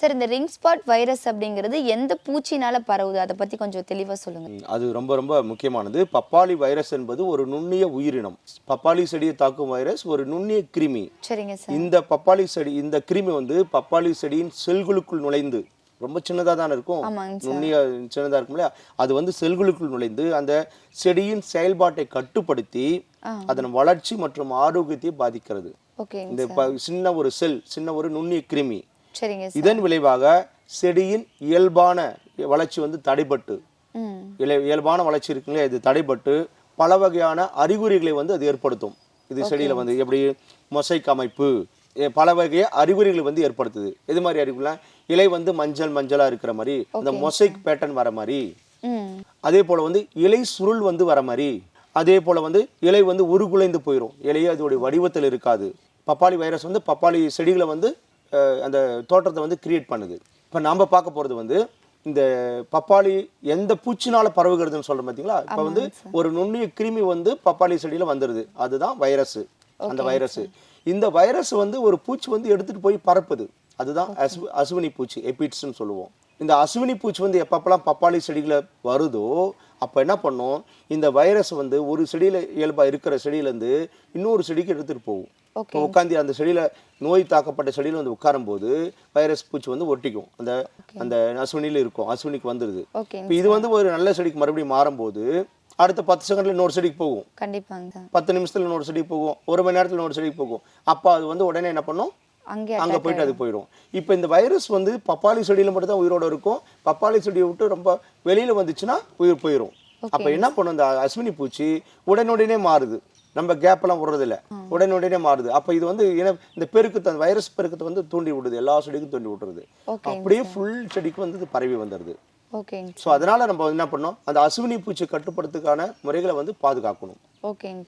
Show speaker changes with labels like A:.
A: Sir இந்த ring spot virus அப்படிங்கிறது எந்த பூச்சினால பரவுது? அதை பத்தி கொஞ்சம் தெளிவா சொல்லுங்க.
B: ம், அது ரொம்ப ரொம்ப முக்கியமானது. பப்பாளி வைரஸ் என்பது ஒரு நுண்ணிய உயிரினம். பப்பாளி செடியை தாக்கும் வைரஸ் ஒரு நுண்ணிய கிருமி.
A: சரிங்க சார்
B: இந்த பப்பாளி செடி இந்த கிருமி வந்து பப்பாளி செடியின் செல்களுக்குள் நுழைந்து ரொம்ப சின்னதாக தானே இருக்கும். நுண்ணிய சின்னதாக இருக்கும் இல்லையா? அது வந்து செல்களுக்குள் நுழைந்து அந்த செடியின் செயல்பாட்டை கட்டுப்படுத்தி. அதன் வளர்ச்சி மற்றும் ஆரோக்கியத்தை பாதிக்கிறது. இந்த சின்ன ஒரு செல் சின்ன ஒரு நுண்ணிய கிருமி.
A: சரிங்க சார்.
B: இதன் விளைவாக செடியின் இயல்பான வளர்ச்சி வந்து தடைபட்டு இயல்பான வளர்ச்சி இருக்குங்களே இது தடைபட்டு பல வகையான அறிகுறிகளை வந்து அது ஏற்படுத்தும். இது செடியில வந்து எப்படி மொசைக் அமைப்பு பல வகை அறிகுறிகளை வந்து ஏற்படுத்துது. எது மாதிரி அறிகுறிலாம் இலை வந்து மஞ்சள் மஞ்சளா இருக்கிற மாதிரி இந்த மொசைக் பேட்டர்ன் வர மாதிரி. அதே போல வந்து இலை சுருள் வந்து வர மாதிரி. அதே போல வந்து இலை வந்து உருகுலைந்து போயிடும் இலையே அதோடைய வடிவத்தில் இருக்காது. பப்பாளி வைரஸ் வந்து பப்பாளி செடிகளை வந்து அந்த தோற்றத்தை வந்து கிரியேட் பண்ணுது. இப்போ நாம பார்க்க போறது வந்து இந்த பப்பாளி எந்த பூச்சினால பரவுகிறதுன்னு சொல்றோம் பார்த்தீங்களா இப்போ வந்து ஒரு நுண்ணிய கிருமி வந்து பப்பாளி செடியில வந்துடுது அதுதான் வைரஸ் அந்த வைரஸ் இந்த வைரஸ் வந்து ஒரு பூச்சி வந்து எடுத்துட்டு போய் பரப்புது. அதுதான் அசு அசுவினி பூச்சி எபிட்ஸ்னு சொல்லுவோம். இந்த அசுவினி பூச்சி வந்து எப்பப்பெல்லாம் பப்பாளி செடிகளை வருதோ அப்போ என்ன பண்ணும்? இந்த வைரஸ் வந்து ஒரு செடியில இயல்பா இருக்கிற செடியிலேருந்து இன்னொரு செடிக்கு எடுத்துட்டு போகும். இப்போ உட்காந்து அந்த செடியில நோய் தாக்கப்பட்ட செடியில வந்து உட்காரும்போது வைரஸ் பூச்சி வந்து ஒட்டிக்கும். அந்த அந்த அசுவினியில் இருக்கும். அசுவினிக்கு வந்துடுது இப்போ இது வந்து ஒரு நல்ல செடிக்கு மறுபடியும் மாறும்போது அடுத்த பத்து செகண்ட்ல இன்னொரு செடிக்கு போகும்.
A: கண்டிப்பாங்க சார்.
B: பத்து நிமிஷத்துல இன்னொரு செடிக்கு போகும். ஒரு மணி நேரத்துல இன்னொரு செடிக்கு போகும். அப்போ அது வந்து உடனே என்ன பண்ணும்?
A: அங்கே
B: அங்க போயிட்டு அது போயிடும். இப்போ இந்த வைரஸ் வந்து பப்பாளி செடியில மட்டும் தான் உயிரோட இருக்கும். பப்பாளி செடியை விட்டு ரொம்ப வெளியில வந்துச்சுன்னா உயிர் போயிடும் அப்ப என்ன பண்ணும்? இந்த அஸ்வினி பூச்சி உடனுடனே மாறுது. நம்ம கேப் எல்லாம் விடுறது இல்ல உடனுடனே மாறுது. அப்ப இது வந்து இன இந்த பெருக்கத்தை அந்த வைரஸ் பெருக்கத்தை வந்து தூண்டி விடுது. எல்லா செடிக்கும் தூண்டி
A: ஓகேங்க
B: அப்படியே ஃபுல் செடிக்கு வந்து இது பரவி வந்துடுது. ஸோ அதனால நம்ம என்ன பண்ணோம் அந்த அசுவினி பூச்சி கட்டுப்படுத்துக்கான முறைகளை வந்து பாதுகாக்கணும்.
A: ஓகேங்க